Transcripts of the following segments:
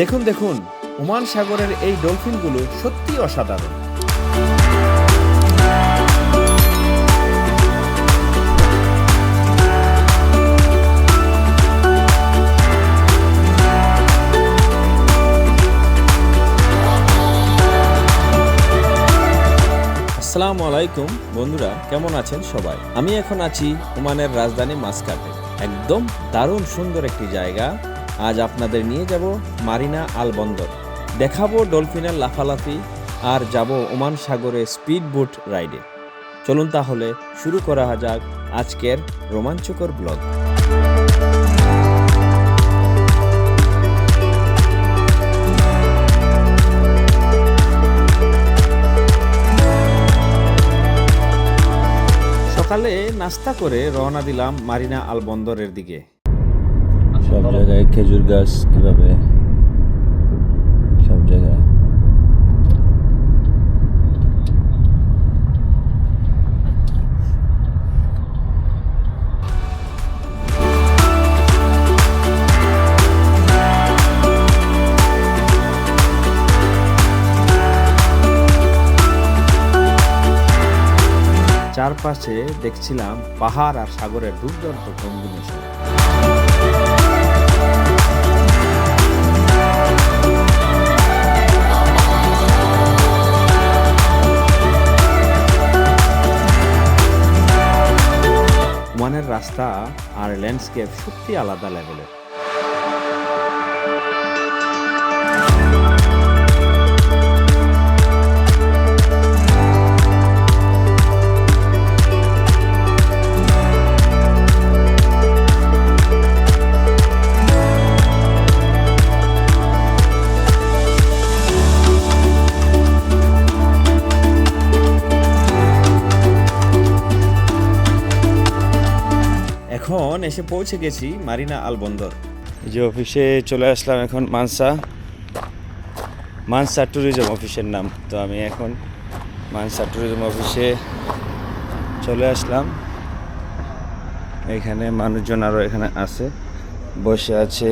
দেখুন দেখুন, ওমান সাগরের এই ডলফিনগুলো সত্যি অসাধারণ। আসসালামু আলাইকুম, বন্ধুরা, কেমন আছেন সবাই? আমি এখন আছি ওমানের রাজধানী মাস্কাটে একদম দারুণ সুন্দর একটি জায়গা আজ আপনাদের নিয়ে যাব মারিনা আল বন্দর। দেখাবো ডলফিনের লাফালাফি আর যাব ওমান সাগরে স্পিড বোট রাইডে। চলুন তাহলে শুরু করা যাক আজকের রোমাঞ্চকর ব্লগ। সকালে নাস্তা করে রওনা দিলাম মারিনা আল বন্দরের দিকে। সব জায়গায় খেজুর গাছ কীভাবে? সব জায়গায়। চারপাশে দেখছিলাম পাহাড় আর সাগরের দুর্দান্ত কম্বিনেশন রাস্তা আর ল্যান্ডস্কেপ সত্যি আলাদা লেভেলের। এসে পৌঁছে গেছি মারিনা আল বন্দর। এই যে অফিসে চলে আসলাম এখন মানসা। মানসা ট্যুরিজম অফিসের নাম। তো আমি এখন মানসা ট্যুরিজম অফিসে চলে আসলাম। এখানে মানুষজন আরও এখানে আছে বসে আছে।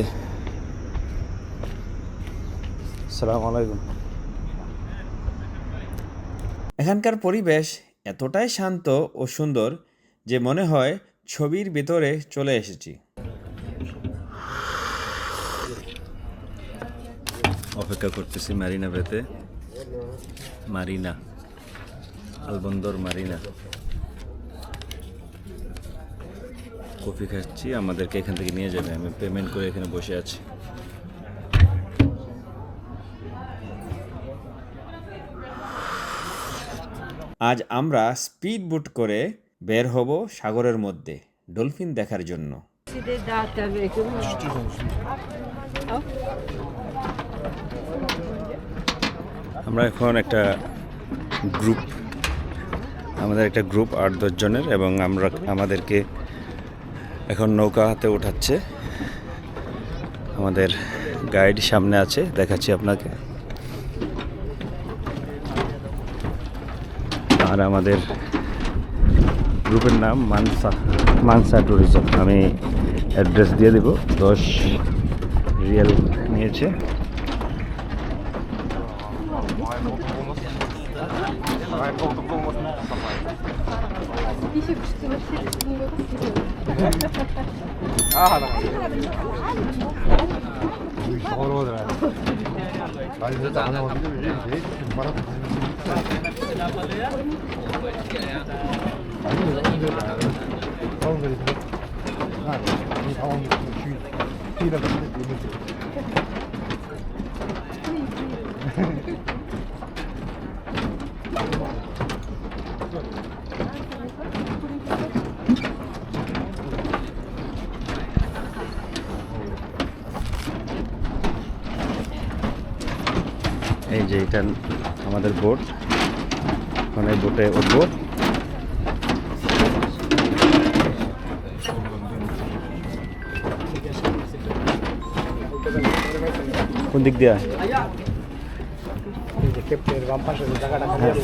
সালাম আলাইকুম। এখানকার পরিবেশ এতটাই শান্ত ও সুন্দর যে মনে হয় ছবির ভেতরে চলে এসেছি। অপেক্ষা করতেছি মারিনা পেতে মারিনা আলবন্দর মারিনা। কফি খাচ্ছি আমাদেরকে এখান থেকে নিয়ে যাবে। আমি পেমেন্ট করে এখানে বসে আছি। আজ আমরা স্পিড বুট করে বের হব সাগরের মধ্যে, ডলফিন দেখার জন্য. আমরা এখন একটা গ্রুপ, আমাদের একটা গ্রুপ আট দশ জনের এবং আমরা আমাদেরকে এখন নৌকা হাতে উঠাচ্ছে আমাদের গাইড সামনে আছে, দেখাচ্ছি আপনাকে আর আমাদের গ্রুপের নাম মানসা মানসা ট্যুরিজম আমি অ্যাড্রেস দিয়ে দেব দশ রিয়েল নিয়েছে। এই যে এটা আমাদের বোট। এই বোটে উঠবো। কোন দিক দিয়ে?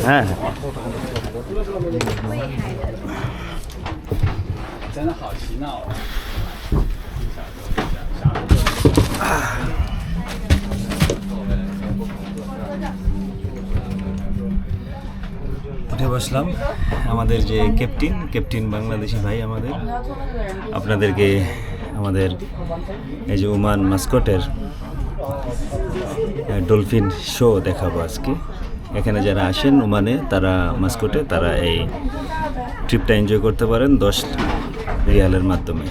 হ্যাঁ। উঠে বসলাম। আমাদের যে ক্যাপ্টেন ক্যাপ্টেন বাংলাদেশি ভাই আমাদের। আপনাদেরকে আমাদের এই যে ওমান মাস্কটের ডলফিন শো দেখাবো আজকে। এখানে যারা আসেন ওমানে, তারা মাস্কুটে, তারা এই ট্রিপটা এনজয় করতে পারেন দশ রিয়ালের মাধ্যমে।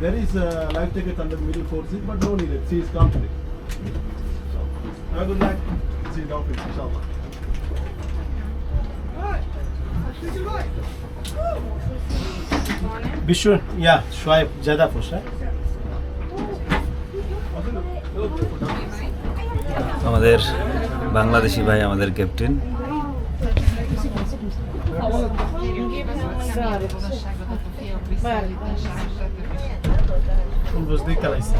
There is a life jacket under the middle four seats, but no need it. She is. So, have a good night. See you dolphins, inshallah. Bishun, yeah, Shoaib Jadapur, right? আমাদের বাংলাদেশি ভাই আমাদের captain De Calaisa.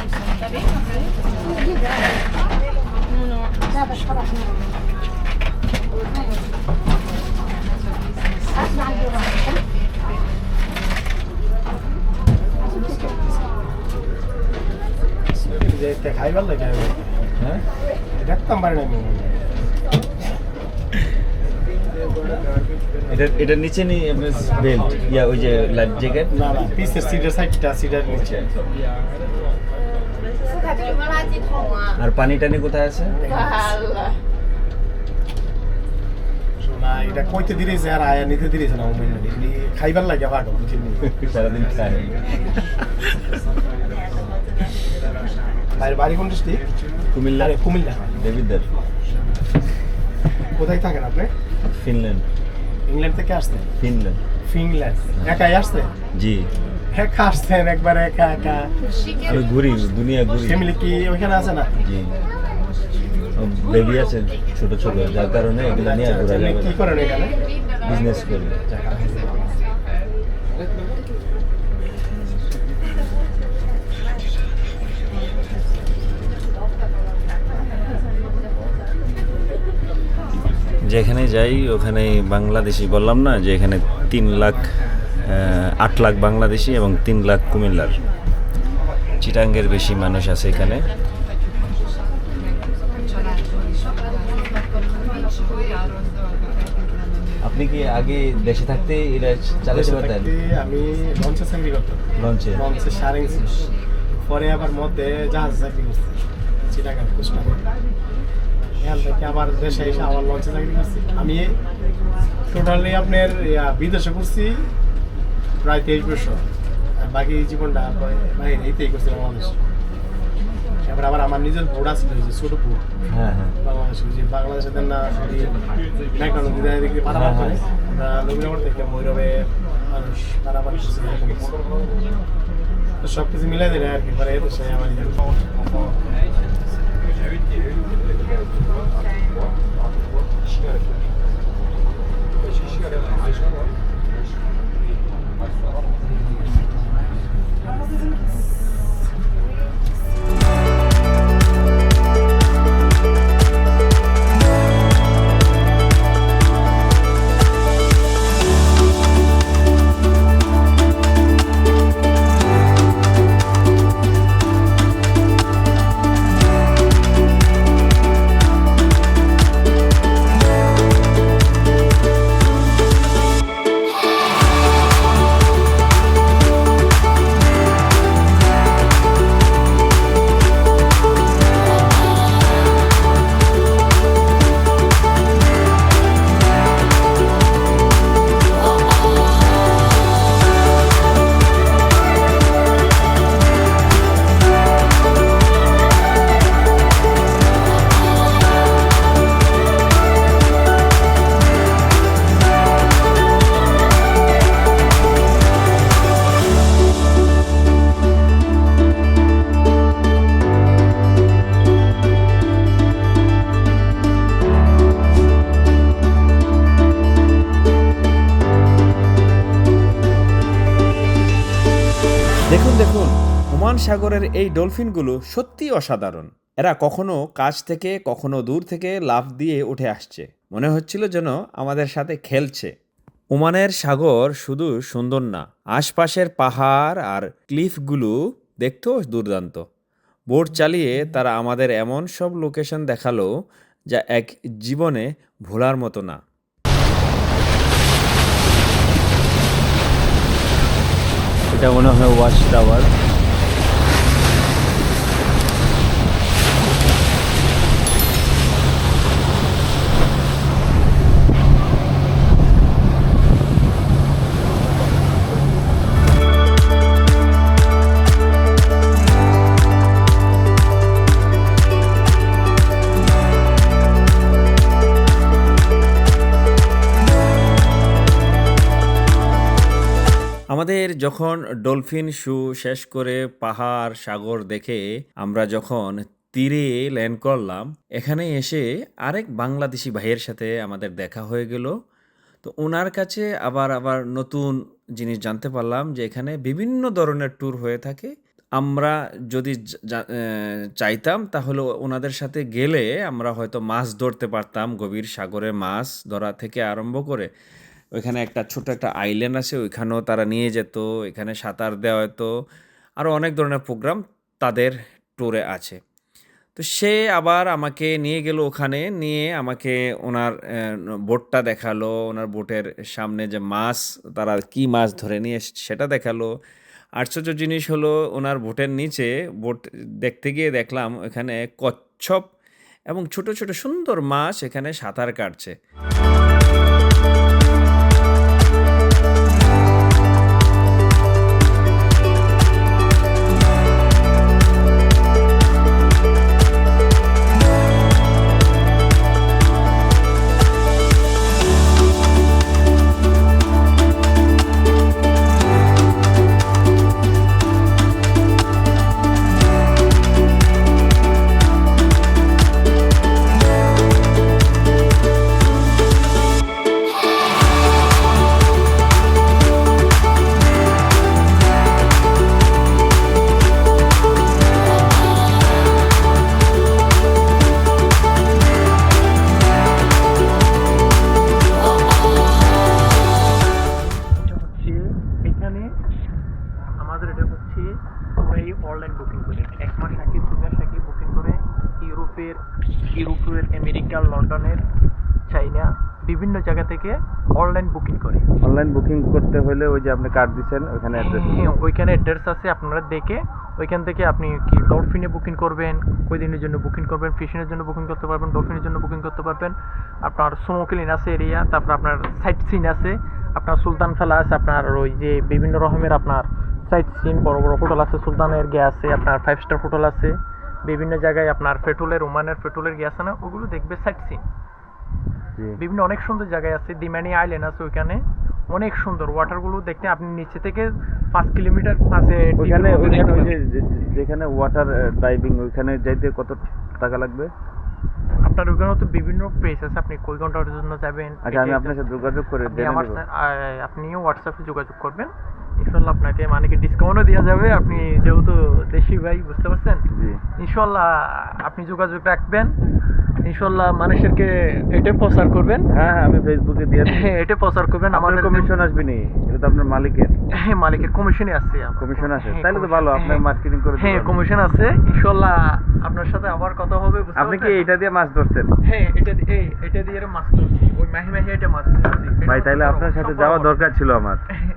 যেতে খাইবার লাগে হ্যাঁ দেখতাম পারি না এটা এটার নিচে নেই আপনার বেল্ট ইয়া ওই যে লাইফ জ্যাকেট না না পিসের সিটের সাইডটা সিটের নিচে। আর পানি টানি কোথায় আছে? না এটা কইতে দিয়েছে আর আয়া নিতে দিয়েছে না খাইবার লাগে ভাগ বুঝিনি সারাদিন খাই বাইরে বাড়ি কোন ডিস্ট্রিক্ট কুমিল্লা। কুমিল্লা। দেবিদ্দার কোথায় থাকেন আপনি? ফিনল্যান্ড। ইংল্যান্ড থেকে আসতে ফিনল্যান্ড। ফিনল্যান্ড। একাই আসতে জি। একা আসতেন একবার একা একা। আমি ঘুরি দুনিয়া ঘুরি। ফ্যামিলি কি ওইখানে আছে না? জি। বেবি আছে ছোট ছোট। যার কারণে এগুলো নিয়ে ঘোরা আচ্ছা, যাবে কি করেন এখানে? বিজনেস করি। যেখানে যাই ওখানে বাংলাদেশি বললাম না যে এখানে তিন লাখ আট লাখ বাংলাদেশি এবং তিন লাখ কুমিল্লার। চিটাঙ্গের বেশি মানুষ আছে এখানে। আপনি কি আগে দেশে থাকতে এটা চালাতে পারতেন? আমি লঞ্চে চাকরি করতাম। লঞ্চে? লঞ্চে সারিং পরে আবার মধ্যে জাহাজ চাকরি চিটাগাং এখান থেকে আবার দেশে এসে আবার লঞ্চে চাকরি করছি। আমি টোটালি আপনার বিদেশে করছি প্রায় তেইশ বছর। আর বাকি জীবনটা বাইরে এইতেই করছি বাংলাদেশ। এবার আবার আমার নিজের ভোট আছে যে ছোট ভোট হ্যাঁ হ্যাঁ। বাংলাদেশে যে বাংলাদেশে দেন না যদি মেঘনা নদী দেয় দেখি পারাপার করে আমরা থেকে ভৈরবে মানুষ পারাপার সব কিছু মিলাই দিলে আর কি পরে তো সে আমার 시간에 시간에 안 쉬고. সাগরের এই ডলফিনগুলো সত্যিই অসাধারণ। এরা কখনো কাছ থেকে, কখনো দূর থেকে লাফ দিয়ে উঠে আসছে। মনে হচ্ছিল যেন আমাদের সাথে খেলছে। ওমানের সাগর শুধু সুন্দর না, আশপাশের পাহাড় আর ক্লিফগুলো দেখতেও দুর্দান্ত। বোট চালিয়ে তারা আমাদের এমন সব লোকেশন দেখাল যা এক জীবনে ভোলার মতো না। এটা মনে হয় ওয়াচ টাওয়ার। আমাদের যখন ডলফিন শু শেষ করে পাহাড়, সাগর দেখে আমরা যখন তীরে ল্যান্ড করলাম, এখানে এসে আরেক বাংলাদেশি ভাইয়ের সাথে আমাদের দেখা হয়ে গেল। তো ওনার কাছে আবার আবার নতুন জিনিস জানতে পারলাম যে এখানে বিভিন্ন ধরনের ট্যুর হয়ে থাকে। আমরা যদি চাইতাম তাহলে ওনাদের সাথে গেলে আমরা হয়তো মাছ ধরতে পারতাম, গভীর সাগরে মাছ ধরা থেকে আরম্ভ করে। ওইখানে একটা ছোট একটা আইল্যান্ড আছে, ওইখানেও তারা নিয়ে যেত, এখানে সাঁতার দেওয়া হতো আরও অনেক ধরনের প্রোগ্রাম তাদের ট্যুরে আছে। তো সে আবার আমাকে নিয়ে গেল ওখানে, নিয়ে আমাকে ওনার বোটটা দেখাল, ওনার বোটের সামনে যে মাছ, তারা কি মাছ ধরে নিয়ে সেটা দেখাল। আশ্চর্য জিনিস হলো ওনার বোটের নিচে, বোট দেখতে গিয়ে দেখলাম এখানে কচ্ছপ এবং ছোট ছোট সুন্দর মাছ এখানে সাঁতার কাটছে। বুকিং করতে হলে ওই যে আপনি কার্ড দিচ্ছেন ওখানে অ্যাড্রেস ওইখানে অ্যাড্রেস আছে আপনারা দেখে ওইখান থেকে আপনি কি ডলফিনে বুকিং করবেন কই দিনের জন্য বুকিং করবেন ফিশিংয়ের জন্য বুকিং করতে পারবেন ডলফিনের জন্য বুকিং করতে পারবেন। আপনার স্মোকলিন আছে এরিয়া তারপর আপনার সাইট সিন আছে আপনার সুলতান ফেলা আছে আপনার ওই যে বিভিন্ন রকমের আপনার সাইট সিন বড় বড় হোটেল আছে সুলতানের গে আছে আপনার ফাইভ স্টার হোটেল আছে বিভিন্ন জায়গায় আপনার পেট্রোলের ওমানের পেট্রোলের গে আছে না ওগুলো দেখবে সাইট সিন বিভিন্ন অনেক সুন্দর জায়গায় আছে দিমানি আইল্যান্ড আছে ওইখানে অনেক সুন্দর। ওয়াটারগুলো দেখতে আপনি নিচে থেকে পাঁচ কিলোমিটার পাশে যে- যেখানে ওয়াটার ডাইভিং ওইখানে যাইতে কত টাকা লাগবে? আপনার ওইখানে তো বিভিন্ন প্লেস আছে। আপনি কই ঘণ্টার জন্য যাবেন আচ্ছা আমি আপনার সাথে যোগাযোগ করে আপনি জেনে আমার নেব। সা- আ- আপনিও হোয়াটসঅ্যাপে যোগাযোগ করবেন। ইনশাল্লাহ আপনাকে মানে কি ডিসকাউন্টও দেওয়া যাবে। আপনি যেহেতু দেশি ভাই বুঝতে পারছেন? ইনশাল্লাহ আপনি যোগাযোগ রাখবেন। ইনশাল্লাহ মানুষেরকে এটা প্রচার করবেন। হ্যাঁ হ্যাঁ আমি ফেসবুকে দিয়ে হ্যাঁ এটা প্রচার করবেন। আমাদের কমিশন আসবে নি? এটা তো আপনার মালিকের। হ্যাঁ মালিকের কমিশনে আছে। কমিশন আছে তাহলে তো ভালো আপনি হ্যাঁ, মার্কেটিং করে হ্যাঁ কমিশন আছে। ইনশাল্লাহ আপনার সাথে আবার কথা হবে বুঝতে আপনি কি এটা দিয়ে মাছ ধরছেন? হ্যাঁ এটা এই এটা দিয়ে মাছ ধরছি। ওই মাহি মাহি এটা মাছ ধরছি। ভাই তাইলে আপনার সাথে যাওয়া দরকার ছিল আমার। হ্যাঁ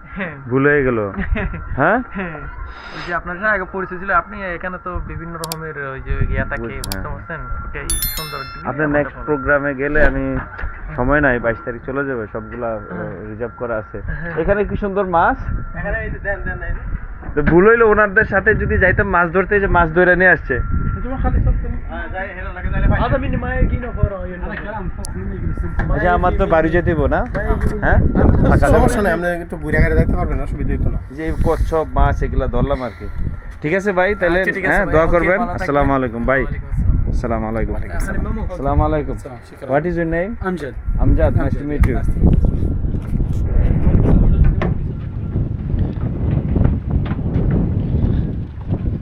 ভুল হয়ে গেল। হ্যাঁ? হ্যাঁ। ওই যে আপনার সাথে আগে পরিচয় ছিল আপনি এখানে তো বিভিন্ন রকমের ওই যে ইয়া থাকে বুঝতে হ্যাঁ। পারছেন? ওটাই সুন্দর। আপনার নেক্সট প্রোগ্রামে গেলে আমি সময় নাই বাইশ তারিখ চলে যাবে সবগুলা রিজার্ভ করা আছে। এখানে কি সুন্দর মাছ? এখানে এই যে দেন দেন ভুল হইল ওনাদের সাথে যদি যাইতাম মাছ ধরতে যে মাছ ধরে নিয়ে আসছে। আচ্ছা, আমার তো বাড়ি দিব না। হ্যাঁ? হতো না। যে কচ্ছপ মাছ ধরলাম আর কি। ঠিক আছে ভাই তাহলে হ্যাঁ দোয়া করবেন। আসসালামু আলাইকুম ভাই। আসসালাম আলাইকুম। আসসালামু। আলাইকুম। What is your name Amjad. Amjad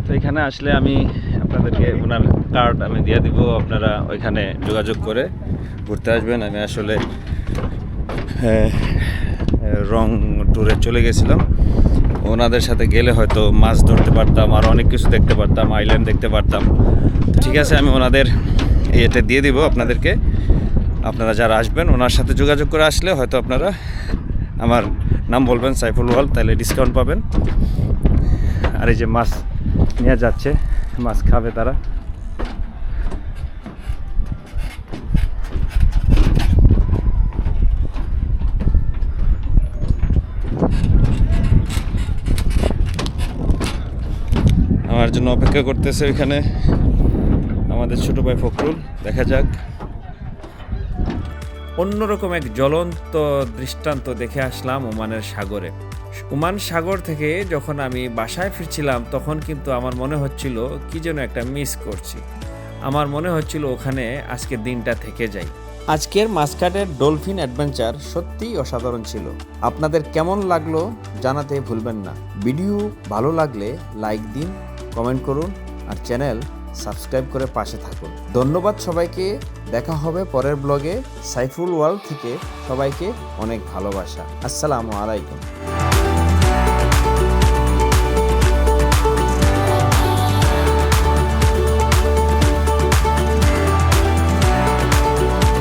তো এখানে আসলে আমি আপনাদেরকে ওনার কার্ড আমি দিয়ে দিব আপনারা ওইখানে যোগাযোগ করে ঘুরতে আসবেন। আমি আসলে রং ট্যুরে চলে গেছিলাম। ওনাদের সাথে গেলে হয়তো মাছ ধরতে পারতাম আর অনেক কিছু দেখতে পারতাম আইল্যান্ড দেখতে পারতাম। ঠিক আছে আমি ওনাদের এটা দিয়ে দিব আপনাদেরকে। আপনারা যারা আসবেন ওনার সাথে যোগাযোগ করে আসলে হয়তো আপনারা আমার নাম বলবেন সাইফুল ওয়াল তাহলে ডিসকাউন্ট পাবেন। আর এই যে মাছ নিয়ে যাচ্ছে মাছ খাবে তারা আমার জন্য অপেক্ষা করতেছে ওইখানে আমাদের ছোট ভাই ফখরুল। দেখা যাক। অন্যরকম এক জ্বলন্ত দৃষ্টান্ত দেখে আসলাম ওমানের সাগরে। ওমান সাগর থেকে যখন আমি বাসায় ফিরছিলাম, তখন কিন্তু আমার মনে হচ্ছিল, কি যেন একটা মিস করছি। আমার মনে হচ্ছিল ওখানে আজকের দিনটা থেকে যাই। আজকের মাসকাটের ডলফিন অ্যাডভেঞ্চার সত্যিই অসাধারণ ছিল। আপনাদের কেমন লাগল জানাতে ভুলবেন না। ভিডিও ভালো লাগলে লাইক দিন, কমেন্ট করুন, আর চ্যানেল সাবস্ক্রাইব করে পাশে থাকুন। ধন্যবাদ সবাইকে। দেখা হবে পরের ব্লগে। সাইফুল ওয়ার্ল্ড থেকে সবাইকে অনেক ভালোবাসা। আসসালামু আলাইকুম।